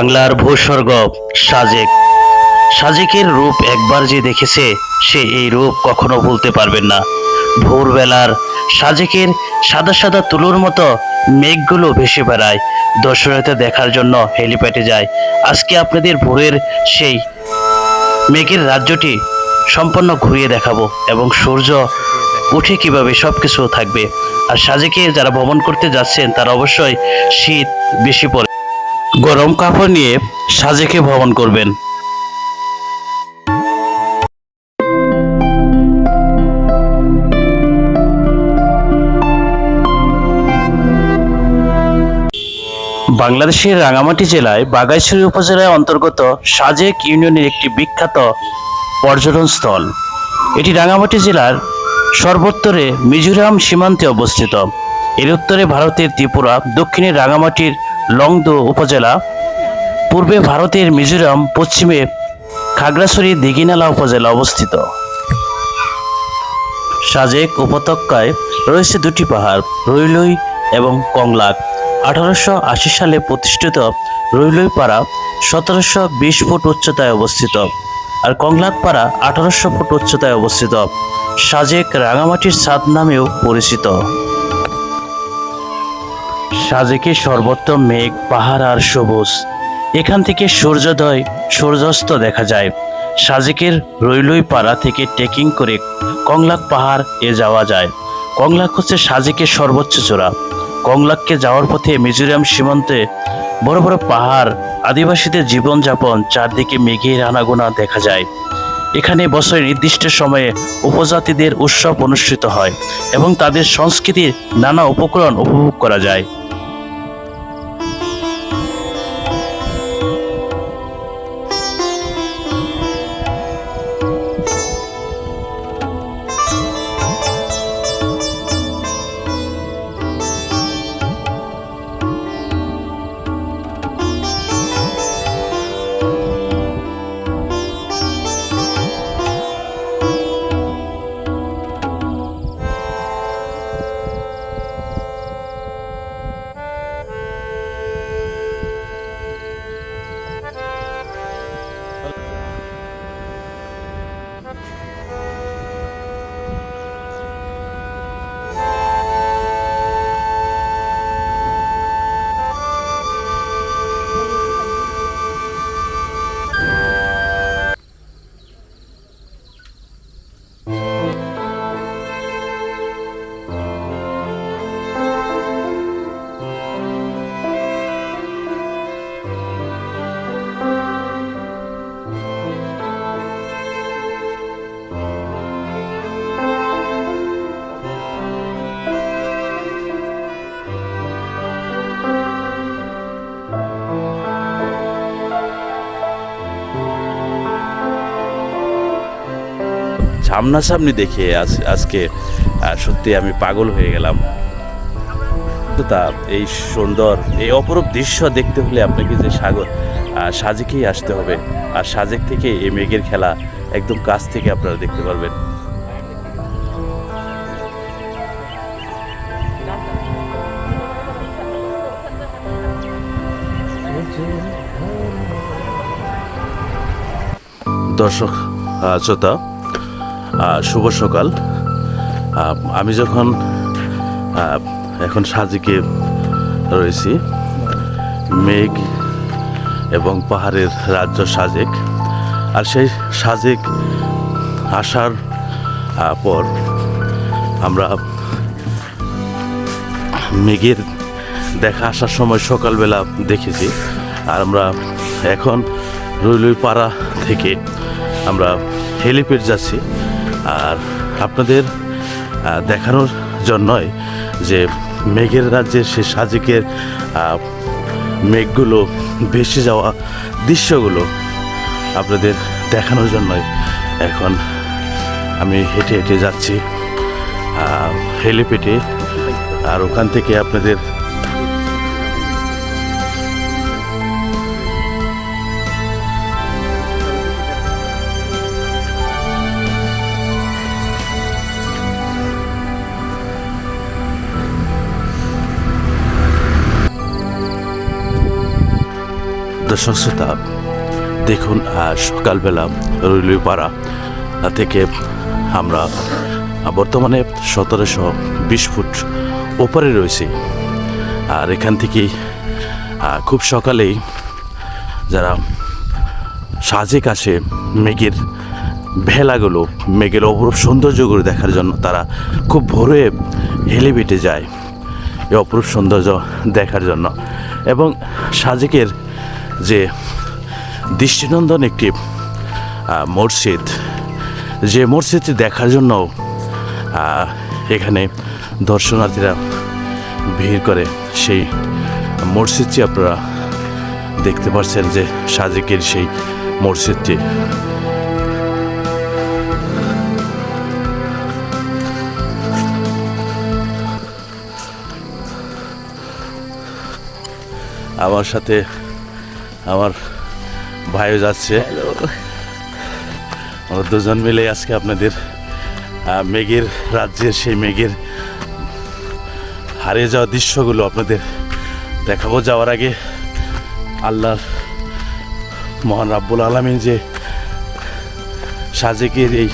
বাংলার ভূস্বর্গ সাজেক। সাজেকের রূপ একবার যে দেখেছে, সে এই রূপ কখনো ভুলতে পারবেন না। ভোরবেলার সাজেকের সাদা সাদা তুলোর মতো মেঘগুলো ভেসে বেড়ায়। দর্শনার্থী দেখার জন্য হেলিপ্যাডে যায়। আজকে আপনাদের ভোরের সেই মেঘের রাজ্যটি সম্পূর্ণ ঘুরিয়ে দেখাবো এবং সূর্য উঠে কীভাবে সব কিছু থাকবে। আর সাজেকে যারা ভ্রমণ করতে যাচ্ছেন, তারা অবশ্যই শীত বেশি পড়ে। গরম কাপড় নিয়ে সাজেকে ভ্রমণ করবেন। বাংলাদেশের রাঙামাটি জেলায় বাগাইছড়ি উপজেলার অন্তর্গত সাজেক ইউনিয়নের একটি বিখ্যাত পর্যটন স্থল। এটি রাঙামাটি জেলার সর্বোত্তরে মিজোরাম সীমান্তে অবস্থিত। এর উত্তরে ভারতের ত্রিপুরা, দক্ষিণে রাঙামাটির লংদো উপজেলা, পূর্বে ভারতের মিজোরাম, পশ্চিমে খাগড়াছড়ি দিঘিনালা উপজেলা অবস্থিত। সাজেক উপত্যকায় রয়েছে দুটি পাহাড় রৈলই এবং কংলাক। আঠারোশো আশি সালে প্রতিষ্ঠিত রৈলই পাড়া সতেরোশো বিশ ফুট উচ্চতায় অবস্থিত আর কংলাক পাড়া আঠারোশো ফুট উচ্চতায় অবস্থিত। সাজেক রাঙামাটির ছাদ নামেও পরিচিত। সাজেকে সর্বোত্তম মেঘ, পাহাড় আর সবুজ। এখান থেকে সূর্যোদয়, সূর্যাস্ত দেখা যায়। সাজেকের রৈলই পাড়া থেকে ট্রেকিং করে কংলাক পাহাড় এ যাওয়া যায়। কংলাক হচ্ছে সাজেকের সর্বোচ্চ চূড়া। কংলাককে যাওয়ার পথে মিজোরাম সীমান্তে বড় বড় পাহাড়, আদিবাসীদের জীবনযাপন, চারদিকে মেঘের আনাগোনা দেখা যায়। এখানে বছরের নির্দিষ্ট সময়ে উপজাতিদের উৎসব অনুষ্ঠিত হয় এবং তাদের সংস্কৃতির নানা উপকরণ উপভোগ করা যায়। সামনাসামনি দেখে আজ, আজকে সত্যি আমি পাগল হয়ে গেলাম। তো এই সুন্দর, এই অপরূপ দৃশ্য দেখতে হলে আপনাকে যে সাগর সাজেকেই আসতে হবে। আর সাজেক থেকে এই মেঘের খেলা একদম কাছ থেকে আপনারা দেখতে পারবেন। দর্শক শ্রোতা শুভ সকাল। আমি যখন এখন সাজিকে রয়েছি, মেঘ এবং পাহাড়ের রাজ্য সাজেক, আর সেই সাজেক আসার পর আমরা মেঘের দেখা আসার সময় সকালবেলা দেখেছি, আর আমরা এখন রইলই পাড়া থেকে আমরা হেলিপ্যাড যাচ্ছি। আর আপনাদের দেখানোর জন্যই যে মেঘের রাজ্যের সে সাজিকের মেঘগুলো ভেসে যাওয়া দৃশ্যগুলো আপনাদের দেখানোর জন্যই এখন আমি হেঁটে হেঁটে যাচ্ছি হেলে পেটে। আর ওখান থেকে আপনাদের দর্শক শ্রোতা দেখুন সকালবেলা রইলুপাড়া থেকে আমরা বর্তমানে সতেরোশো বিশ ফুট ওপারে রয়েছি। আর এখান থেকেই খুব সকালেই যারা সাজেক আসে মেঘের ভেলাগুলো, মেঘের অপরূপ সৌন্দর্যগুলো দেখার জন্য তারা খুব ভোরে হেলে বেটে যায়। এই অপরূপ সৌন্দর্য দেখার জন্য। এবং সাজেকের যে দৃষ্টিনন্দন একটি মসজিদ। যে মসজিদটি দেখার জন্য এখানে দর্শনার্থীরা ভিড় করে, সেই মসজিদটি আপনারা দেখতে পাচ্ছেন যে সাজেকের সেই মসজিদটি। আমার সাথে আমার ভাইও যাচ্ছে। আমরা দুজন মিলে আজকে আপনাদের মেঘের রাজ্যের সেই মেঘের হারিয়ে যাওয়া দৃশ্যগুলো আপনাদের দেখাবো। যাওয়ার আগে আল্লাহর মহান রাব্বুল আলমী যে সাজেকের এই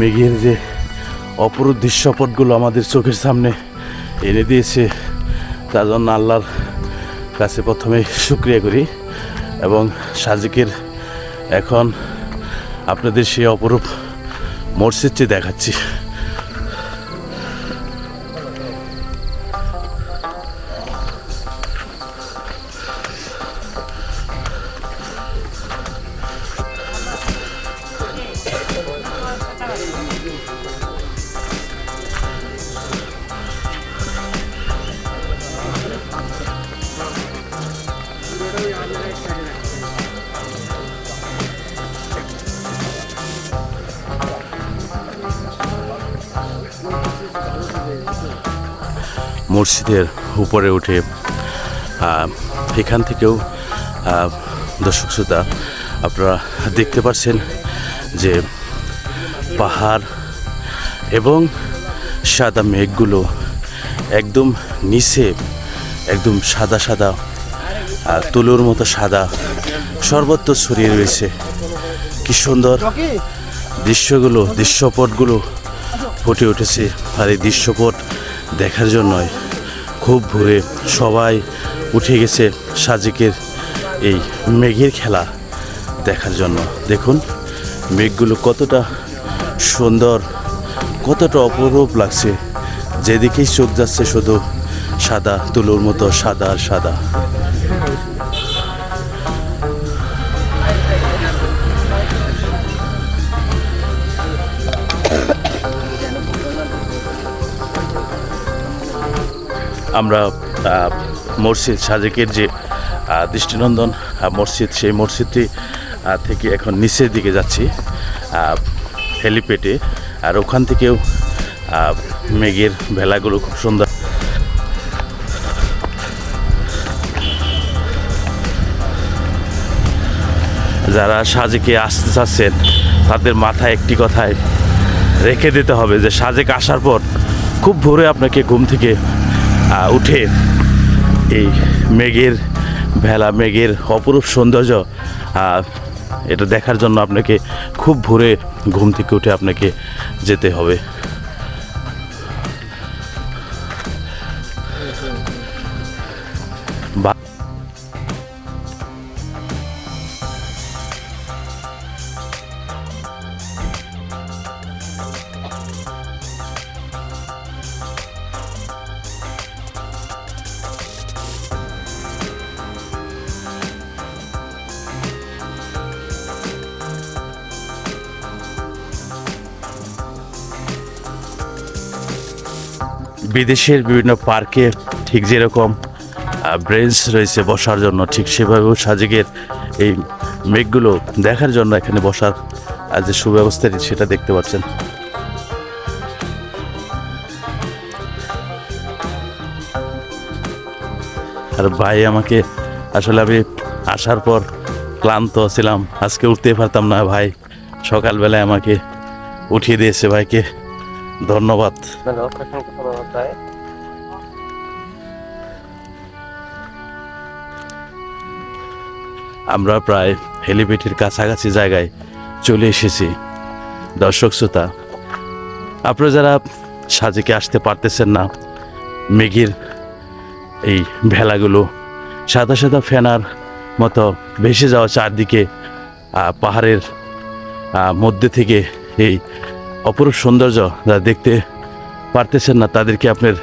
মেঘের যে অপরূপ দৃশ্যপটগুলো আমাদের চোখের সামনে এনে দিয়েছে তার জন্য আল্লাহর কাছে প্রথমে শুক্রিয়া করি। এবং সাজিকের এখন আপনাদের সেই অপরূপ মসজিদটি দেখাচ্ছি। মসজিদের উপরে উঠে এখান থেকেও দর্শক শ্রোতা আপনারা দেখতে পাচ্ছেন যে পাহাড় এবং সাদা মেঘগুলো একদম নিচে একদম সাদা সাদা আর তুলোর মতো সাদা সর্বত্র ছড়িয়ে রয়েছে। কি সুন্দর দৃশ্যগুলো দৃশ্যপটগুলো ফুটে উঠেছে আর এই দৃশ্যপট দেখার জন্যই খুব ভোরে সবাই উঠে গেছে সাজেকের এই মেঘের খেলা দেখার জন্য। দেখুন, মেঘগুলো কতটা সুন্দর, কতটা অপরূপ লাগছে। যেদিকেই চোখ যাচ্ছে শুধু সাদা তুলোর মতো, সাদা আর সাদা। আমরা মসজিদ সাজেকের যে দৃষ্টিনন্দন মসজিদ, সেই মসজিদটি থেকে এখন নিচের দিকে যাচ্ছি হেলিপ্যাডে। আর ওখান থেকেও মেঘের ভেলাগুলো খুব সুন্দর। যারা সাজেকে আসতে চাচ্ছেন, তাদের মাথায় একটি কথায় রেখে দিতে হবে যে, সাজেক আসার পর খুব ভোরে আপনাকে ঘুম থেকে উঠে এই মেঘের ভেলা, মেঘের অপরূপ সৌন্দর্য এটা দেখার জন্য আপনাকে খুব ভোরে ঘুম থেকে উঠে আপনাকে যেতে হবে। বিদেশের বিভিন্ন পার্কে ঠিক যেরকম ব্রেঞ্চ রয়েছে বসার জন্য, ঠিক সেভাবেও সাজেকের এই মেঘগুলো দেখার জন্য এখানে বসার আর যে সুব্যবস্থাটি সেটা দেখতে পাচ্ছেন। আর ভাই আমাকে, আসলে আমি আসার পর ক্লান্ত ছিলাম, আজকে উঠতেই পারতাম না ভাই। সকালবেলায় আমাকে উঠিয়ে দিয়েছে ভাইকে। ধন্যবাদ। হয় আমরা প্রায় হেলিপ্যাডের কাছাকাছি জায়গায় চলে এসেছি। দর্শক শ্রোতা, আপনারা যারা সাজেকে আসতে পারতেছেন না, মেঘের এই ভেলাগুলো, সাদা সাদা ফেনার মতো ভেসে যাওয়া চারদিকে পাহাড়ের মধ্যে থেকে এই অপরূপ সৌন্দর্য যা দেখতে পারতেছেন না তাদেরকে আপনার,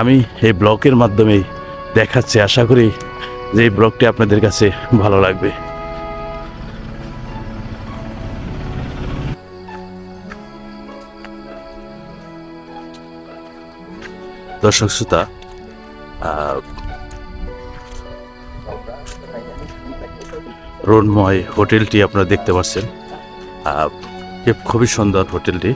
আমি এই ব্লগের মাধ্যমেই দেখাচ্ছি। আশা করি যে এই ব্লগটি আপনাদের কাছে ভালো লাগবে। দর্শক শ্রোতা রোডময় হোটেলটি আপনারা দেখতে পাচ্ছেন। খুবই সুন্দর হোটেলটি।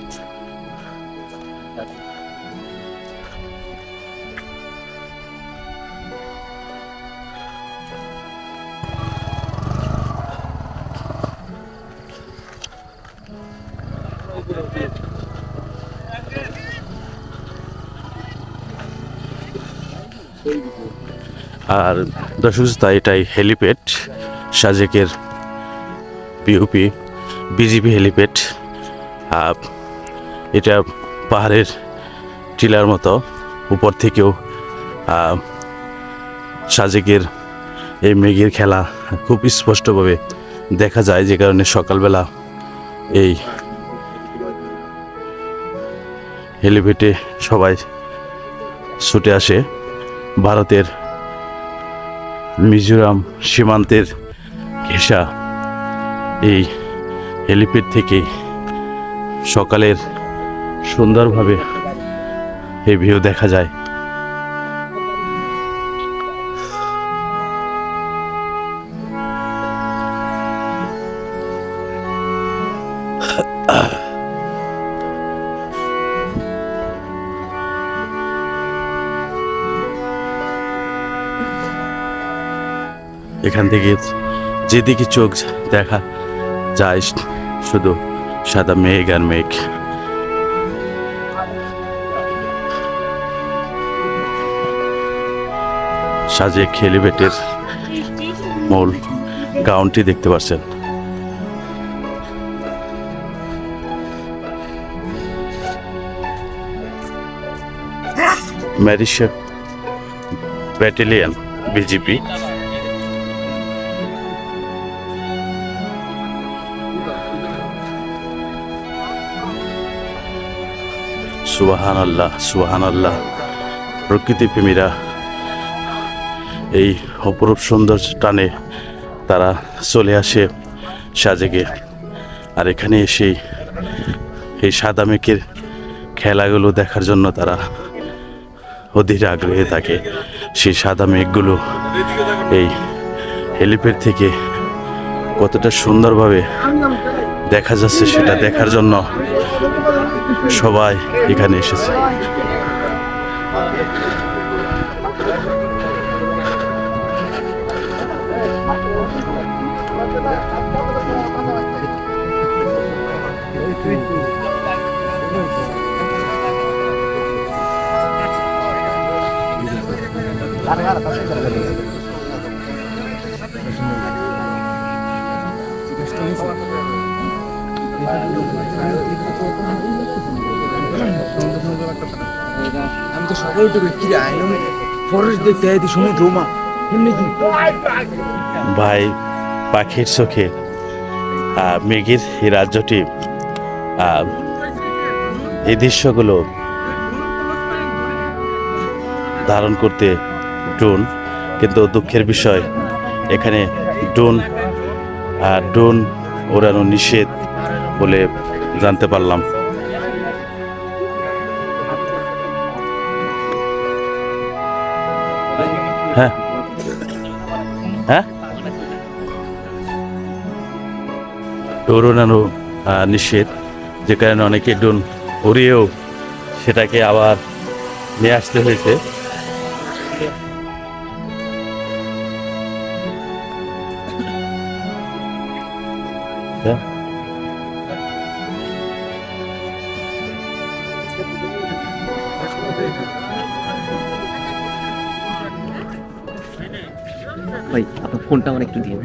আর দর্শক শ্রোতা, এটাই হেলিপ্যাড, সাজেকের পিউপি বিজিপি হেলিপ্যাড। এটা পাহাড়ের টিলার মতো উপর থেকেও সাজেকের এই মেঘের খেলা খুব স্পষ্টভাবে দেখা যায়, যে কারণে সকালবেলা এই হেলিপ্যাডে সবাই ছুটে আসে ভারতের মিজোরাম সীমান্তের ঘেঁষা এই হেলিপ্যাড থেকে সকালের সুন্দরভাবে এই ভিউ দেখা যায়। এখান থেকে যেদিকে চোখ দেখা যায় শুধু সাদা মেঘ আর মেঘ। সাজে খেলিবেটের মূল গাউনটি দেখতে পাচ্ছেন ম্যারিশা ব্যাটালিয়ন বিজেপি সুবাহান আল্লাহ সুবাহান আল্লাহ প্রকৃতি প্রেমীরা এই অপরূপ সুন্দর টানে তারা চলে আসে সাজেকে। আর এখানে এসে এই সাদা মেঘের খেলাগুলো দেখার জন্য তারা অধীর আগ্রহে থাকে। সেই সাদা মেঘগুলো এই হেলিপ্যাড থেকে কতটা সুন্দরভাবে দেখা যাচ্ছে সেটা দেখার জন্য সবাই এখানে এসেছে। আমি তো সকাল উঠে ফরেস্ট দেখতে ভাই, পাখির চোখে মেঘের এই রাজ্যটি এই দৃশ্যগুলো ধারণ করতে ড্রোন, কিন্তু দুঃখের বিষয়, এখানে ড্রোন আর ড্রোন ওড়ানো নিষেধ। বলে জানতে পারলাম। হ্যাঁ। হ্যাঁ? নিষেধ, যে কারণে অনেকে ডোন উড়িয়েও সেটাকে আবার নিয়ে আসতে হয়েছে। হ্যাঁ। ভাই আপনার ফোনটা আমার একটু দিয়ে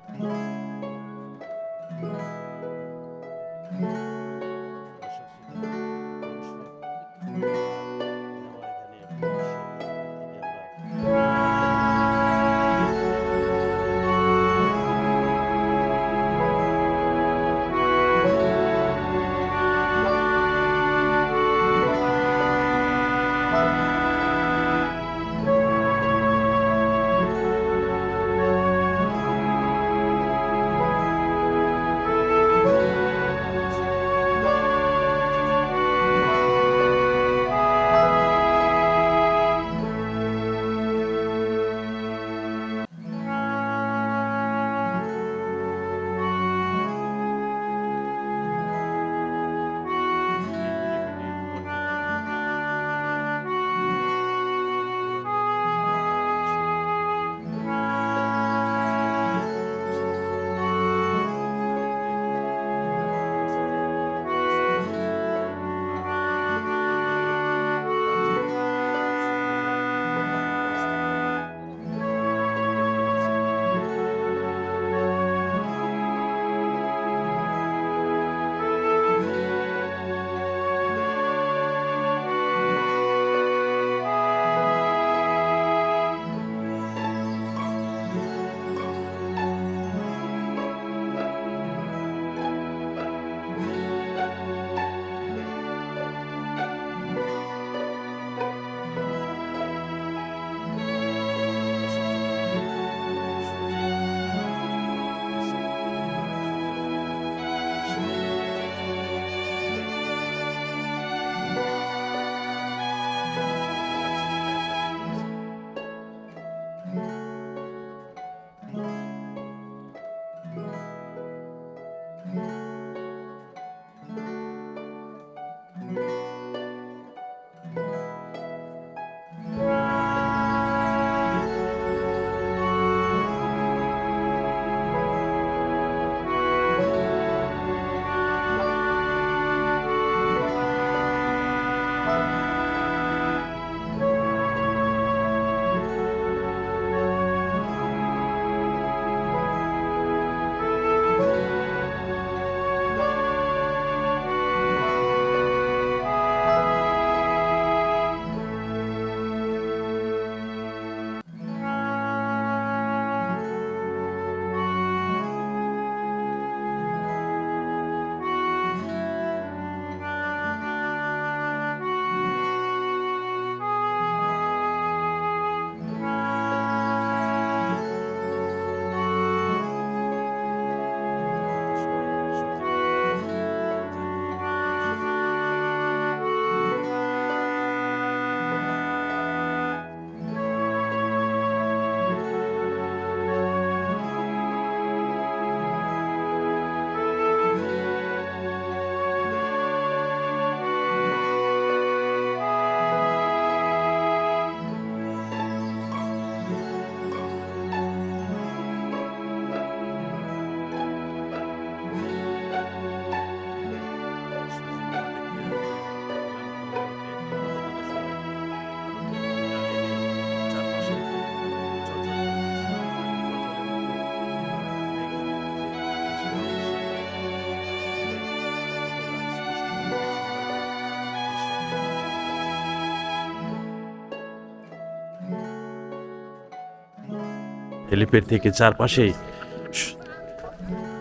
হেলিপ্যাড থেকে চারপাশে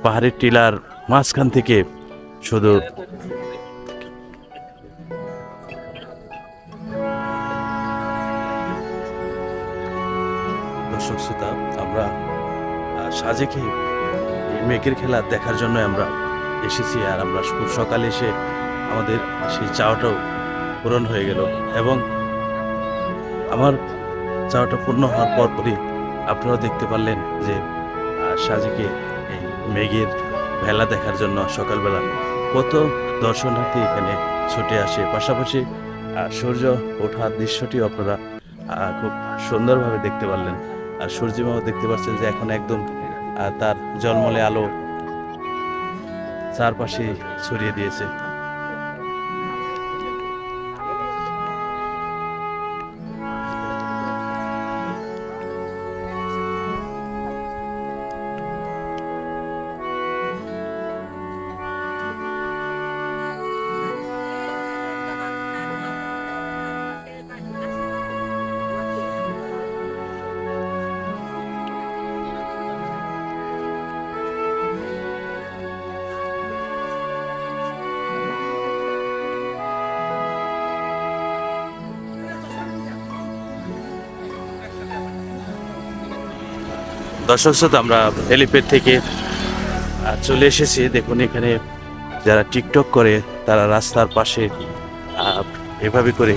পাহাড়ের টিলার মাঝখান থেকে শুধু দর্শক শ্রোতা, আমরা সাজেকে এই মেঘের খেলা দেখার জন্য আমরা এসেছি আর আমরা খুব সকালে এসে আমাদের সেই চাওয়াটাও পূরণ হয়ে গেল এবং আমার চাওয়াটা পূর্ণ হওয়ার পরপরই আপনারাও দেখতে পারলেন যে সাজেকে এই মেঘের ভেলা দেখার জন্য সকালবেলা কত দর্শনার্থী এখানে ছুটে আসে। পাশাপাশি সূর্য ওঠার দৃশ্যটিও আপনারা খুব সুন্দরভাবে দেখতে পারলেন। আর সূর্যিমাও দেখতে পাচ্ছেন যে এখন একদম তার জলমলে আলো চারপাশে ছড়িয়ে দিয়েছে। দর্শক শ্রোতা, আমরা হেলিপ্যাড থেকে চলে এসেছি। দেখুন এখানে যারা টিকটক করে, তারা রাস্তার পাশে এভাবে করে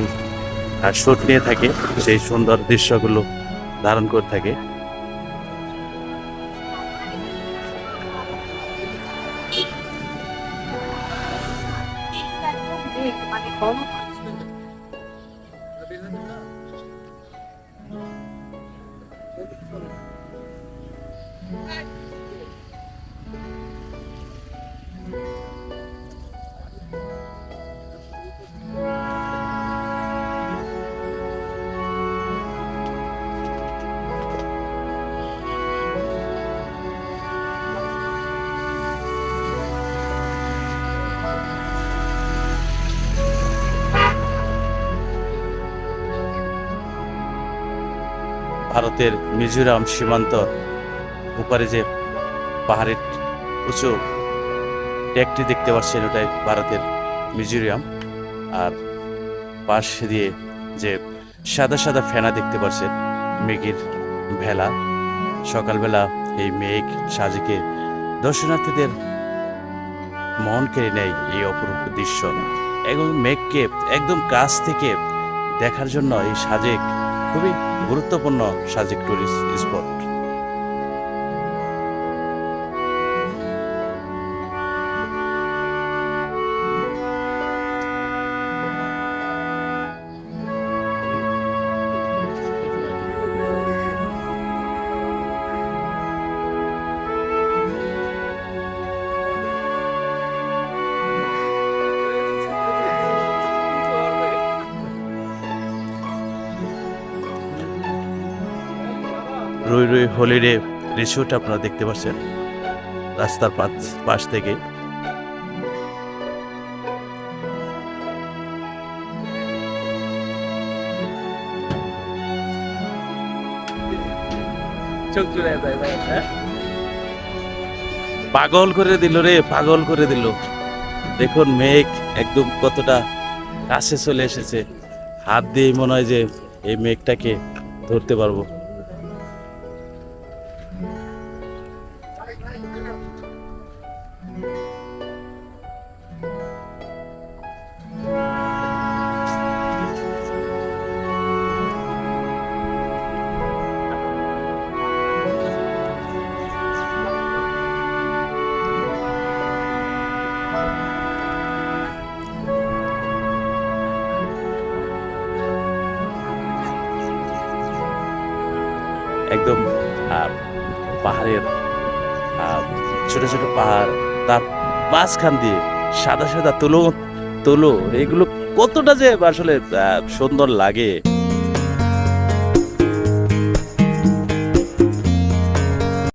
শুট নিয়ে থাকে। সেই সুন্দর দৃশ্যগুলো ধারণ করে থাকে। ভারতের মিজোরাম সীমান্ত উপরে যে পাহাড়ের উঁচু ট্যাগটি দেখতে পাচ্ছেন, ওটাই ভারতের মিজোরাম। আর পাশ দিয়ে যে সাদা সাদা ফেনা দেখতে পাচ্ছেন মেঘের ভেলা। সকালবেলা এই মেঘ সাজেকে দর্শনার্থীদের মন কেড়ে নেয় এই অপরূপ দৃশ্য। এবং মেঘকে একদম কাছ থেকে দেখার জন্য এই সাজেক খুবই গুরুত্বপূর্ণ Sajek tourist spot. Rui holiday resort আপনারা দেখতে পাচ্ছেন। রাস্তার পাশ থেকে। হ্যাঁ? পাগল করে দিল রে পাগল করে দিল। দেখুন মেঘ একদম কতটা কাছে চলে এসেছে। হাত দিয়ে মনে হয় যে এই মেঘটাকে ধরতে পারব। Thank you. ছোট ছোট পাহাড়, তার মাঝখান দিয়ে সাদা সাদা তুলো তুলো, এগুলো কতটা যে আসলে সুন্দর লাগে।